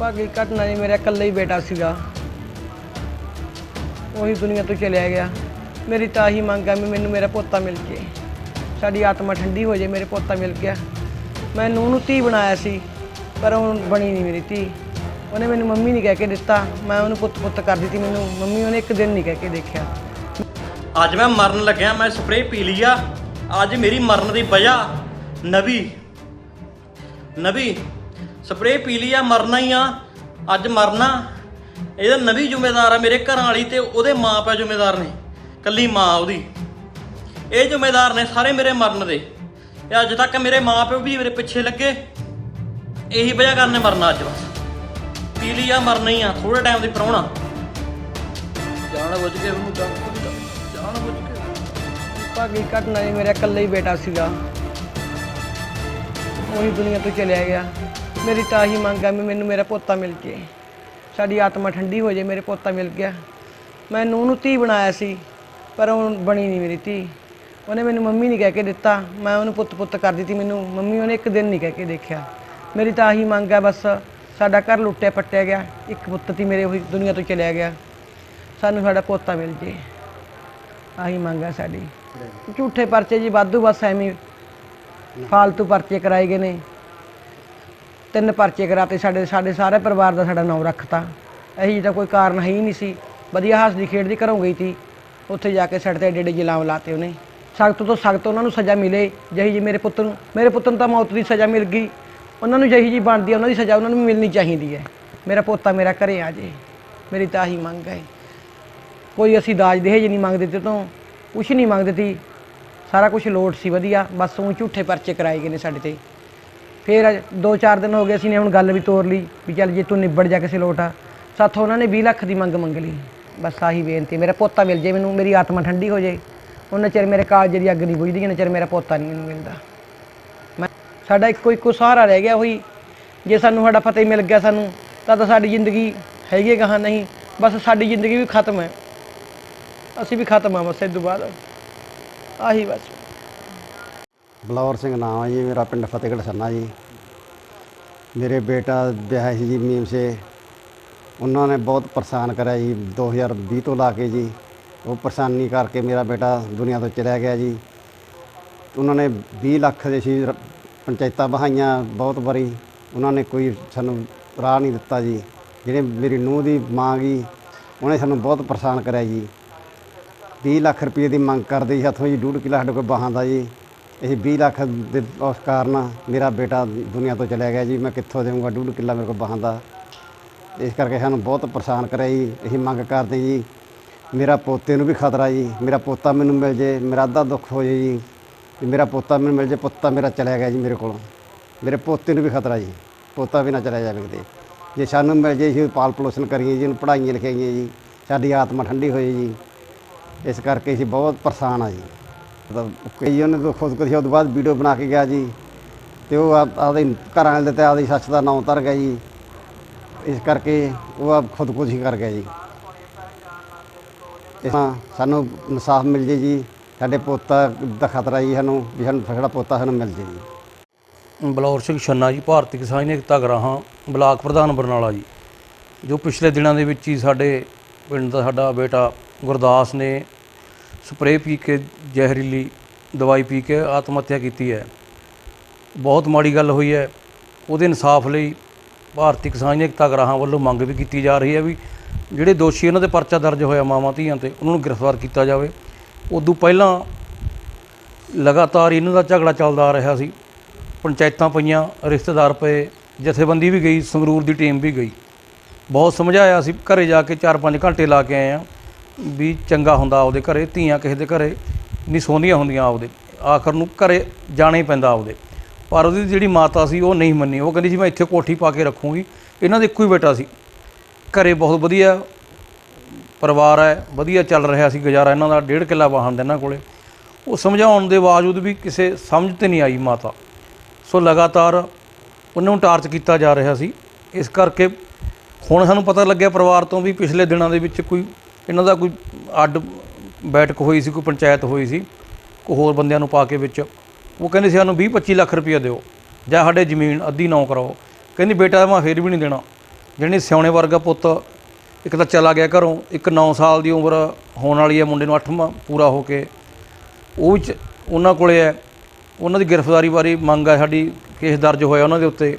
ਭਾਗੀ ਘਟਨਾ ਜੀ, ਮੇਰਾ ਇਕੱਲਾ ਹੀ ਬੇਟਾ ਸੀਗਾ। ਉਹੀ ਦੁਨੀਆ ਤੋਂ ਚਲਿਆ ਗਿਆ। ਮੇਰੀ ਤਾਂ ਹੀ ਮੰਗ ਆ ਵੀ ਮੈਨੂੰ ਮੇਰਾ ਪੋਤਾ ਮਿਲ ਜੇ ਸਾਡੀ ਆਤਮਾ ਠੰਡੀ ਹੋ ਜੇ, ਮੇਰੇ ਪੋਤਾ ਮਿਲ ਗਿਆ। ਮੈਂ ਨੂੰਹ ਨੂੰ ਧੀ ਬਣਾਇਆ ਸੀ, ਪਰ ਉਹ ਬਣੀ ਨਹੀਂ ਮੇਰੀ ਧੀ। ਉਹਨੇ ਮੈਨੂੰ ਮੰਮੀ ਨਹੀਂ ਕਹਿ ਕੇ ਦਿੱਤਾ। ਮੈਂ ਉਹਨੂੰ ਪੁੱਤ ਪੁੱਤ ਕਰ ਦਿੱਤੀ। ਮੈਨੂੰ ਮੰਮੀ ਉਹਨੇ ਇੱਕ ਦਿਨ ਨਹੀਂ ਕਹਿ ਕੇ ਦੇਖਿਆ। ਅੱਜ ਮੈਂ ਮਰਨ ਲੱਗਿਆ, ਮੈਂ ਸਪਰੇਅ ਪੀ ਲਈ ਆ। ਅੱਜ ਮੇਰੀ ਮਰਨ ਦੀ ਵਜ੍ਹਾ ਨਬੀ ਨਬੀ ਸਪਰੇਅ ਪੀ ਲਈ ਆ ਮਰਨਾ ਹੀ ਆ ਅੱਜ ਮਰਨਾ। ਇਹਦਾ ਨਬੀ ਜ਼ਿੰਮੇਦਾਰ ਆ ਮੇਰੇ ਘਰਾਂ ਵਾਲੀ ਤੇ ਉਹਦੇ ਮਾਂ ਪਿਓ ਜ਼ਿੰਮੇਦਾਰ ਨੇ ਕੱਲੀ ਮਾਂ ਉਹਦੀ। ਇਹ ਜ਼ਿੰਮੇਦਾਰ ਨੇ ਸਾਰੇ ਮੇਰੇ ਮਰਨ ਦੇ। ਤੇ ਅੱਜ ਤੱਕ ਮੇਰੇ ਮਾਂ ਪਿਓ ਵੀ ਮੇਰੇ ਪਿੱਛੇ ਲੱਗੇ। ਇਹੀ ਵਜ੍ਹਾ ਕਰਨੇ ਮਰਨਾ ਅੱਜ ਬਸ। ਪੀ ਲਈ ਆ ਮਰਨਾ ਹੀ ਆ ਥੋੜੇ ਟਾਈਮ ਦੀ ਪ੍ਰਾਹੁਣਾ। ਜਾਣ ਬੁੱਝ ਕੇ ਉਹਨੂੰ ਜਾਣ ਜਾਣ ਬੁੱਝ ਕੇ। ਭਾਗੀ ਘਟਨਾ ਜੀ ਮੇਰਾ ਇਕੱਲਾ ਹੀ ਬੇਟਾ ਸੀਗਾ। ਉਹੀ ਦੁਨੀਆ ਤੋਂ ਚਲਿਆ ਗਿਆ। ਮੇਰੀ ਤਾਂ ਹੀ ਮੰਗ ਹੈ ਵੀ ਮੈਨੂੰ ਮੇਰਾ ਪੋਤਾ ਮਿਲ ਜੇ ਸਾਡੀ ਆਤਮਾ ਠੰਡੀ ਹੋ ਜੇ ਮੇਰੇ ਪੋਤਾ ਮਿਲ ਗਿਆ। ਮੈਂ ਨੂੰਹ ਨੂੰ ਧੀ ਬਣਾਇਆ ਸੀ, ਪਰ ਉਹ ਬਣੀ ਨਹੀਂ ਮੇਰੀ ਧੀ। ਉਹਨੇ ਮੈਨੂੰ ਮੰਮੀ ਨਹੀਂ ਕਹਿ ਕੇ ਦਿੱਤਾ। ਮੈਂ ਉਹਨੂੰ ਪੁੱਤ ਪੁੱਤ ਕਰ ਦਿੱਤੀ। ਮੈਨੂੰ ਮੰਮੀ ਉਹਨੇ ਇੱਕ ਦਿਨ ਨਹੀਂ ਕਹਿ ਕੇ ਦੇਖਿਆ। ਮੇਰੀ ਤਾਂ ਆਹੀ ਮੰਗ ਹੈ, ਬਸ ਸਾਡਾ ਘਰ ਲੁੱਟਿਆ ਪੱਟਿਆ ਗਿਆ। ਇੱਕ ਪੁੱਤ ਤੀ ਮੇਰੇ ਉਹੀ ਦੁਨੀਆ ਤੋਂ ਚਲਿਆ ਗਿਆ। ਸਾਨੂੰ ਸਾਡਾ ਪੋਤਾ ਮਿਲ ਜੇ ਆਹੀ ਮੰਗ ਹੈ ਸਾਡੀ। ਝੂਠੇ ਪਰਚੇ ਜੀ ਵਾਧੂ ਬਸ ਐਵੇਂ ਫਾਲਤੂ ਪਰਚੇ ਕਰਾਏ ਗਏ ਨੇ। ਤਿੰਨ ਪਰਚੇ ਕਰਾਤੇ ਸਾਡੇ ਸਾਡੇ ਸਾਰੇ ਪਰਿਵਾਰ ਦਾ ਸਾਡਾ ਨਾਮ ਰੱਖਤਾ। ਇਹੀ ਤਾਂ ਕੋਈ ਕਾਰਨ ਹੈ ਹੀ ਨਹੀਂ ਸੀ। ਵਧੀਆ ਹੱਸਦੀ ਖੇਡਦੀ ਘਰੋਂ ਗਈ ਤੀ ਉੱਥੇ ਜਾ ਕੇ ਸਾਡੇ ਤੇ ਏਡੇ ਏਡੇ ਜਲਾਮ ਲਾਤੇ ਉਹਨੇ। ਸਖਤ ਤੋਂ ਸਖਤ ਉਹਨਾਂ ਨੂੰ ਸਜ਼ਾ ਮਿਲੇ, ਜਿਹੀ ਜੀ ਮੇਰੇ ਪੁੱਤ ਨੂੰ। ਮੇਰੇ ਪੁੱਤ ਨੂੰ ਤਾਂ ਮੌਤ ਦੀ ਸਜ਼ਾ ਮਿਲ ਗਈ। ਉਹਨਾਂ ਨੂੰ ਜਿਹੀ ਜੀ ਬਣਦੀ ਹੈ ਉਹਨਾਂ ਦੀ ਸਜ਼ਾ ਉਹਨਾਂ ਨੂੰ ਮਿਲਣੀ ਚਾਹੀਦੀ ਹੈ। ਮੇਰਾ ਪੋਤਾ ਮੇਰਾ ਘਰੇ ਆ ਜੇ। ਮੇਰੀ ਤਾਂ ਆਹੀ ਮੰਗ ਹੈ। ਕੋਈ ਅਸੀਂ ਦਾਜ ਦਹੇਜ ਨਹੀਂ ਮੰਗਦੇ ਤੇ ਤੋਂ। ਕੁਛ ਨਹੀਂ ਮੰਗਦੇ ਤੀ ਸਾਰਾ ਕੁਝ ਲੋਟ ਸੀ ਵਧੀਆ। ਬਸ ਉਹ ਝੂਠੇ ਪਰਚੇ ਕਰਾਏ ਗਏ ਨੇ ਸਾਡੇ ਤੇ। ਫਿਰ ਅੱਜ ਦੋ ਚਾਰ ਦਿਨ ਹੋ ਗਏ ਅਸੀਂ ਨੇ ਹੁਣ ਗੱਲ ਵੀ ਤੋਰ ਲਈ ਵੀ ਚੱਲ ਜੇ ਤੂੰ ਨਿਬੜ ਜਾ ਕਿਸੇ ਲੋਟ ਆ। ਸਾਥੋਂ ਉਹਨਾਂ ਨੇ 20 ਲੱਖ ਦੀ ਮੰਗ ਮੰਗ ਲਈ। ਬਸ ਆਹੀ ਬੇਨਤੀ, ਮੇਰਾ ਪੋਤਾ ਮਿਲ ਜੇ ਮੈਨੂੰ, ਮੇਰੀ ਆਤਮਾ ਠੰਡੀ ਹੋ ਜੇ। ਉਹਨਾਂ ਚਿਰ ਮੇਰੇ ਕਾਲਜ ਦੀ ਅੱਗ ਨਹੀਂ ਬੁਝਦੀ ਜਿੰਨਾ ਚਿਰ ਮੇਰਾ ਪੋਤਾ ਨਹੀਂ ਮੈਨੂੰ ਮਿਲਦਾ। ਮੈਂ ਸਾਡਾ ਇੱਕੋ ਇੱਕੋ ਸਹਾਰਾ ਰਹਿ ਗਿਆ ਹੋਈ ਜੇ ਸਾਨੂੰ ਸਾਡਾ ਫਤਿਹ ਮਿਲ ਗਿਆ ਸਾਨੂੰ, ਤਾਂ ਤਾਂ ਸਾਡੀ ਜ਼ਿੰਦਗੀ ਹੈਗੀ ਹੈ ਕਹਾਂ ਨਹੀਂ। ਬਸ ਸਾਡੀ ਜ਼ਿੰਦਗੀ ਵੀ ਖਤਮ ਹੈ। ਅਸੀਂ ਵੀ ਖਤਮ ਆ ਬਸ ਇਹ ਤੋਂ ਬਾਅਦ। ਆਹੀ ਬਸ। ਬਲੌਰ ਸਿੰਘ ਨਾਮ ਹੈ ਜੀ, ਮੇਰਾ ਪਿੰਡ ਫਤਿਹਗੜ੍ਹ ਸੰਨਾ ਜੀ। ਮੇਰੇ ਬੇਟਾ ਵਿਆਹ ਸੀ ਜੀ ਮੀਮ ਸੇ। ਉਹਨਾਂ ਨੇ ਬਹੁਤ ਪਰੇਸ਼ਾਨ ਕਰਿਆ ਜੀ 2020 ਤੋਂ ਲਾ ਕੇ ਜੀ। ਉਹ ਪਰੇਸ਼ਾਨੀ ਕਰਕੇ ਮੇਰਾ ਬੇਟਾ ਦੁਨੀਆ ਤੋਂ ਚਲਿਆ ਗਿਆ ਜੀ। ਉਹਨਾਂ ਨੇ 20 ਲੱਖ ਦੇ ਸੀ ਪੰਚਾਇਤਾਂ ਬਹਾਈਆਂ ਬਹੁਤ ਵਾਰੀ। ਉਹਨਾਂ ਨੇ ਕੋਈ ਸਾਨੂੰ ਰਾਹ ਨਹੀਂ ਦਿੱਤਾ ਜੀ। ਜਿਹੜੇ ਮੇਰੀ ਨੂੰਹ ਦੀ ਮਾਂ ਗਈ ਉਹਨੇ ਸਾਨੂੰ ਬਹੁਤ ਪਰੇਸ਼ਾਨ ਕਰਿਆ ਜੀ। 20 ਲੱਖ ਰੁਪਏ ਦੀ ਮੰਗ ਕਰਦੇ ਸੀ, ਹੱਥੋਂ ਜੀ, ਡੂਢ ਕਿੱਲਾ ਸਾਡੇ ਕੋਲ ਬਾਹਾਂ ਦਾ ਜੀ। ਇਹ 20 ਲੱਖ ਦੇ ਉਸ ਕਾਰਨ ਮੇਰਾ ਬੇਟਾ ਦੁਨੀਆ ਤੋਂ ਚਲਿਆ ਗਿਆ ਜੀ। ਮੈਂ ਕਿੱਥੋਂ ਦੇਵਾਂਗਾ? ਡੂਢ ਕਿੱਲਾ ਮੇਰੇ ਕੋਲ ਬਾਹਾਂ ਦਾ। ਇਸ ਕਰਕੇ ਸਾਨੂੰ ਬਹੁਤ ਪਰੇਸ਼ਾਨ ਕਰਿਆ ਜੀ। ਅਸੀਂ ਮੰਗ ਕਰਦੇ ਜੀ। ਮੇਰਾ ਪੋਤੇ ਨੂੰ ਵੀ ਖਤਰਾ ਜੀ। ਮੇਰਾ ਪੋਤਾ ਮੈਨੂੰ ਮਿਲ ਜੇ, ਮੇਰਾ ਅੱਧਾ ਦੁੱਖ ਹੋ ਜੇ ਜੀ। ਤੇ ਮੇਰਾ ਪੋਤਾ ਮੈਨੂੰ ਮਿਲ ਜੇ, ਪੁੱਤਾ ਮੇਰਾ ਚਲਿਆ ਗਿਆ ਜੀ ਮੇਰੇ ਕੋਲੋਂ। ਮੇਰੇ ਪੋਤੇ ਨੂੰ ਵੀ ਖਤਰਾ ਜੀ। ਪੋਤਾ ਵੀ ਨਾ ਚਲਿਆ ਜਾਵੇ ਕਿਤੇ। ਜੇ ਸਾਨੂੰ ਮਿਲ ਜੇ, ਅਸੀਂ ਪਾਲ ਪੋਲੂਸ਼ਨ ਕਰੀਏ ਜੀ ਇਹਨੂੰ ਪੜ੍ਹਾਈਆਂ ਲਿਖਾਈਆਂ ਜੀ। ਸਾਡੀ ਆਤਮਾ ਠੰਡੀ ਹੋਏ ਜੀ। ਇਸ ਕਰਕੇ ਅਸੀਂ ਬਹੁਤ ਪਰੇਸ਼ਾਨ ਆ ਜੀ। ਮਤਲਬ ਕਈ ਉਹਨੇ ਤੋਂ ਖੁਦਕੁਸ਼ੀ ਤੋਂ ਬਾਅਦ ਵੀਡੀਓ ਬਣਾ ਕੇ ਗਿਆ ਜੀ। ਤੇ ਉਹ ਆਪਦੇ ਘਰਾਂ ਵਾਲੇ ਤੇ ਆਪਦੀ ਸੱਸ ਦਾ ਨਾਂ ਉਤਰ ਗਿਆ ਜੀ। ਇਸ ਕਰਕੇ ਉਹ ਆਪ ਖੁਦਕੁਸ਼ੀ ਕਰ ਗਿਆ ਜੀ। ਇਸ ਤਰ੍ਹਾਂ ਸਾਨੂੰ ਇਨਸਾਫ ਮਿਲ ਜੇ ਜੀ। ਸਾਡੇ ਪੋਤਾ ਦਾ ਖਤਰਾ ਜੀ ਸਾਨੂੰ, ਵੀ ਸਾਨੂੰ ਸਾਡਾ ਪੋਤਾ ਸਾਨੂੰ ਮਿਲ ਜੇ ਜੀ। ਬਲੌਰ ਸਿੰਘ ਛੰਨਾ ਜੀ, ਭਾਰਤੀ ਕਿਸਾਨ ਏਕਤਾ ਗਰਾਹਾਂ, ਬਲਾਕ ਪ੍ਰਧਾਨ ਬਰਨਾਲਾ ਜੀ। ਜੋ ਪਿਛਲੇ ਦਿਨਾਂ ਦੇ ਵਿੱਚ ਹੀ ਸਾਡੇ ਪਿੰਡ ਦਾ ਸਾਡਾ ਬੇਟਾ ਗੁਰਦਾਸ ਨੇ ਸਪਰੇਅ ਪੀ ਕੇ ਜ਼ਹਿਰੀਲੀ ਦਵਾਈ ਪੀ ਕੇ ਆਤਮ ਹੱਤਿਆ ਕੀਤੀ ਹੈ। ਬਹੁਤ ਮਾੜੀ ਗੱਲ ਹੋਈ ਹੈ। ਉਹਦੇ ਇਨਸਾਫ ਲਈ ਭਾਰਤੀ ਕਿਸਾਨ ਏਕਤਾ ਗਰਾਹਾਂ ਵੱਲੋਂ ਮੰਗ ਵੀ ਕੀਤੀ ਜਾ ਰਹੀ ਹੈ ਵੀ ਜਿਹੜੇ ਦੋਸ਼ੀ ਉਹਨਾਂ 'ਤੇ ਪਰਚਾ ਦਰਜ ਹੋਇਆ ਮਾਵਾਂ ਧੀਆਂ ਤੇ ਉਹਨਾਂ ਨੂੰ ਗ੍ਰਿਫਤਾਰ ਕੀਤਾ ਜਾਵੇ। ਉਦੋਂ ਪਹਿਲਾਂ ਲਗਾਤਾਰ ਇਹਨਾਂ ਦਾ ਝਗੜਾ ਚੱਲਦਾ ਆ ਰਿਹਾ ਸੀ। ਪੰਚਾਇਤਾਂ ਪਈਆਂ, ਰਿਸ਼ਤੇਦਾਰ ਪਏ, ਜਥੇਬੰਦੀ ਵੀ ਗਈ, ਸੰਗਰੂਰ ਦੀ ਟੀਮ ਵੀ ਗਈ। ਬਹੁਤ ਸਮਝਾਇਆ ਸੀ ਘਰੇ ਜਾ ਕੇ 4-5 ਘੰਟੇ ਲਾ ਕੇ ਆਏ ਆ ਵੀ ਚੰਗਾ ਹੁੰਦਾ ਉਹਦੇ ਘਰੇ, ਧੀਆਂ ਕਿਸੇ ਦੇ ਘਰੇ। ਨਹੀਂ ਸੋਹਣੀਆਂ ਹੁੰਦੀਆਂ ਆਪਦੇ। ਆਖਰ ਨੂੰ ਘਰੇ ਜਾਣਾ ਹੀ ਪੈਂਦਾ ਆਪਦੇ। ਪਰ ਉਹਦੀ ਜਿਹੜੀ ਮਾਤਾ ਸੀ, ਉਹ ਨਹੀਂ ਮੰਨੀ। ਉਹ ਕਹਿੰਦੀ ਸੀ, ਮੈਂ ਇੱਥੇ ਕੋਠੀ ਪਾ ਕੇ ਰੱਖੂੰਗੀ। ਇਹਨਾਂ ਦਾ ਇੱਕੋ ਹੀ ਬੇਟਾ ਸੀ। ਘਰੇ ਬਹੁਤ ਵਧੀਆ ਪਰਿਵਾਰ ਹੈ, ਵਧੀਆ ਚੱਲ ਰਿਹਾ ਸੀ ਗੁਜ਼ਾਰਾ। ਇਹਨਾਂ ਦਾ ਡੇਢ ਕਿੱਲਾ ਵਾਹਨ ਦੇ ਇਹਨਾਂ ਕੋਲੇ। ਉਹ ਸਮਝਾਉਣ ਦੇ ਬਾਵਜੂਦ ਵੀ ਕਿਸੇ ਸਮਝ ਤੇ ਨਹੀਂ ਆਈ ਮਾਤਾ। ਸੋ ਲਗਾਤਾਰ ਉਹਨਾਂ ਨੂੰ ਟਾਰਚ ਕੀਤਾ ਜਾ ਰਿਹਾ ਸੀ। ਇਸ ਕਰਕੇ ਹੁਣ ਸਾਨੂੰ ਪਤਾ ਲੱਗਿਆ ਪਰਿਵਾਰ ਤੋਂ ਵੀ ਪਿਛਲੇ ਦਿਨਾਂ ਦੇ ਵਿੱਚ ਕੋਈ, ਇਹਨਾਂ ਦਾ ਕੋਈ ਅੱਡ ਬੈਠਕ ਹੋਈ ਸੀ, ਕੋਈ ਪੰਚਾਇਤ ਹੋਈ ਸੀ, ਕੋਈ ਹੋਰ ਬੰਦਿਆਂ ਨੂੰ ਪਾ ਕੇ ਵਿੱਚ। ਉਹ ਕਹਿੰਦੇ ਸੀ, ਸਾਨੂੰ 20 25 ਲੱਖ ਰੁਪਇਆ ਦਿਓ, ਜਾਂ ਸਾਡੇ ਜ਼ਮੀਨ ਅੱਧੀ ਨੌ ਕਰਾਓ। ਕਹਿੰਦੀ, ਬੇਟਾ, ਮੈਂ ਫੇਰ ਵੀ ਨਹੀਂ ਦੇਣਾ। ਜਿਹਨੇ ਸਿਉਣੇ ਵਰਗਾ ਪੁੱਤ, ਇੱਕ ਤਾਂ ਚਲਾ ਗਿਆ ਘਰੋਂ, ਇੱਕ 9 ਸਾਲ ਦੀ ਉਮਰ ਹੋਣ ਵਾਲੀ ਹੈ, ਮੁੰਡੇ ਨੂੰ 8ਵਾਂ ਪੂਰਾ ਹੋ ਕੇ। ਉਹ ਵੀ ਚ- ਉਹਨਾਂ ਕੋਲੇ ਹੈ, ਉਹਨਾਂ ਦੀ ਗ੍ਰਿਫਤਾਰੀ ਬਾਰੇ ਮੰਗ ਹੈ ਸਾਡੀ, ਕੇਸ ਦਰਜ ਹੋਇਆ ਉਹਨਾਂ ਦੇ ਉੱਤੇ।